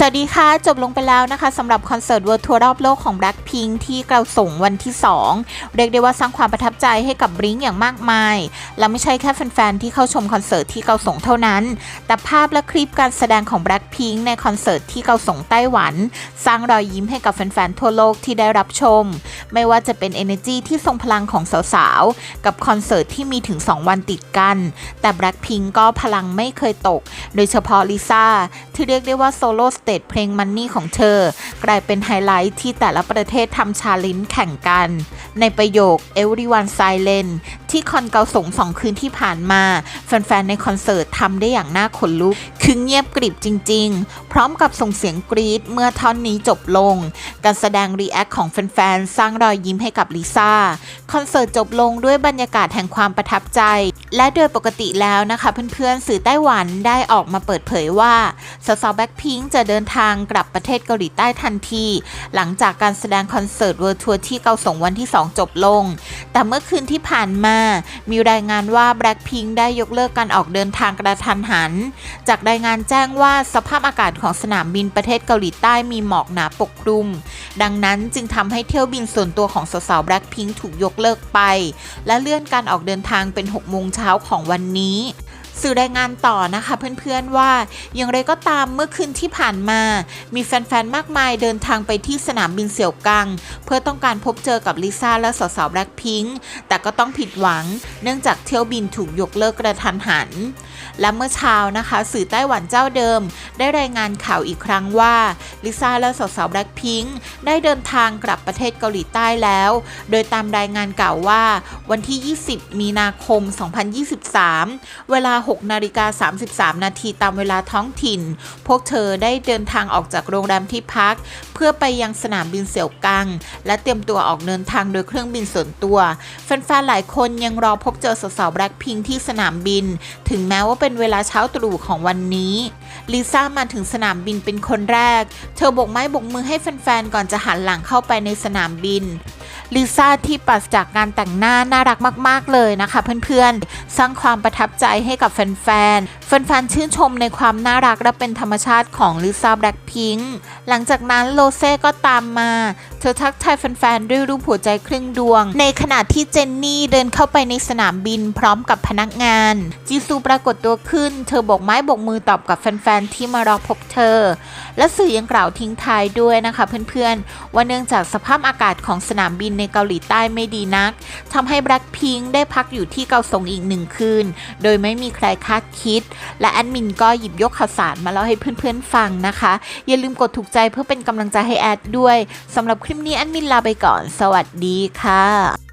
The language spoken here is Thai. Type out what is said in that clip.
สวัสดีค่ะ จบลงไปแล้วนะคะสำหรับคอนเสิร์ตเวิร์ทัวร์รอบโลกของ Blackpink ที่กาส่งวันที่ 2 เรียกได้ว่าสร้างความประทับใจให้กับบริงอย่างมากมาย และไม่ใช่แค่แฟนๆ ที่เข้าชมคอนเสิร์ตที่เกาส่งเท่านั้น แต่ภาพและคลิปการแสดงของ Blackpink ในคอนเสิร์ตที่เกาส่งไต้หวัน สร้างรอยยิ้มให้กับแฟนๆ ทั่วโลกที่ได้รับชม ไม่ว่าจะเป็น energy ที่ทรงพลังของสาวๆ กับคอนเสิร์ตที่มีถึง 2 วันติดกัน แต่ Blackpink ก็พลังไม่เคยตก โดยเฉพาะลิซ่าที่เรียกได้ว่าโซโล่เตจเพลงมันนี่ของเธอ กลายเป็นไฮไลท์ที่แต่ละประเทศทำชาลินแข่งกัน ในประโยค everyone silent ที่คอนเกาสงสองคืนที่ผ่านมา แฟนๆ ในคอนเสิร์ตทำได้อย่างน่าขนลุกคือเงียบกริบจริง ๆ พร้อมกับส่งเสียงกรี๊ดเมื่อท่อนนี้จบลง การแสดงรีแอคของแฟนๆ สร้างรอยยิ้มให้กับลิซ่า คอนเสิร์ตจบลงด้วยบรรยากาศแห่งความประทับใจ และโดยปกติแล้วนะคะเพื่อนๆ สื่อไต้หวันได้ออกมาเปิดเผยว่าสาวๆแบ็คพิงจะเดินทางกลับประเทศเกาหลีใต้ทันที หลังจากการแสดงคอนเสิร์ตเวิร์ทัวร์ที่เกาสงวันที่ 2 จบลง แต่เมื่อคืนที่ผ่านมามีรายงานว่า Blackpink ได้ยกเลิกการออกเดินทางกระทันหัน จากรายายงานแจ้งว่าสภาพอากาศของสนามบินประเทศเกาหลีใต้มีหมอกหนาปกคลุม ดังนั้นจึงทำให้เที่ยวบินส่วนตัวของสาวๆ Blackpink ถูกยกเลิกไป และเลื่อนการออกเดินทางเป็น 6 โมงเช้าของวันนี้สื่อรายงานต่อนะคะเพื่อนๆว่าอย่างไรก็ตามเมื่อคืนที่ผ่านมา มีแฟนๆ มากมายเดินทางไปที่สนามบินเสี่ยวกัง เพื่อต้องการพบเจอกับลิซ่าและสาวๆแบล็คพิงค์แต่ก็ต้องผิดหวัง เนื่องจากเที่ยวบินถูกยกเลิกกระทันหัน และเมื่อเช้านะคะ สื่อไต้หวันเจ้าเดิม ได้รายงานข่าวอีกครั้งว่าลิซ่าและสาวๆแบล็คพิงค์ได้เดินทางกลับประเทศเกาหลีใต้แล้ว โดยตามรายงานกล่าวว่า วันที่ 20 มีนาคม 2023 เวลา 6 นาฬิกา 33 นาทีตามเวลาท้องถิ่น พวกเธอได้เดินทางออกจากโรงแรมที่พัก เพื่อไปยังสนามบินเสี่ยวกัง และเตรียมตัวออกเดินทางโดยเครื่องบินส่วนตัวแฟนๆหลายคนยังรอพบเจอสาวๆแบล็คพิงที่สนามบิน ถึงแม้ว่าเป็นเวลาเช้าตรู่ของวันนี้ลิซ่ามาถึงสนามบินเป็นคนแรก เธอโบกไม้โบกมือให้แฟนๆ ก่อนจะหันหลังเข้าไปในสนามบิน ลิซ่าที่ปราศจากการแต่งหน้าน่ารักมาก ๆ เลยนะคะเพื่อนๆ สร้างความประทับใจให้กับแฟนๆ แฟนๆ ชื่นชมในความน่ารักและเป็นธรรมชาติของลิซ่าแบล็คพิงค์หลังจากนั้นโลเซ่ก็ตามมา เธอทักทายแฟนๆ ด้วยรูปหัวใจครึ่งดวง ในขณะที่เจนนี่เดินเข้าไปในสนามบินพร้อมกับพนักงาน จีซูปรากฏตัวขึ้น เธอโบกไม้โบกมือตอบกับแฟนๆ ที่มารอพบเธอ และสื่อยังกล่าวทิ้งท้ายด้วยนะคะเพื่อนๆ ว่าเนื่องจากสภาพอากาศของสนามบินในเกาหลีใต้ไม่ดีนักทำให้แบล็คพิงได้พักอยู่ที่เกาสงอีกหนึ่งคืน โดยไม่มีใครคาดคิด และแอดมินก็หยิบยกข่าวสารมาเล่าให้เพื่อนๆฟังนะคะ อย่าลืมกดถูกใจเพื่อเป็นกำลังใจให้แอดด้วยสำหรับคลิปนี้แอดมินลาไปก่อน สวัสดีค่ะ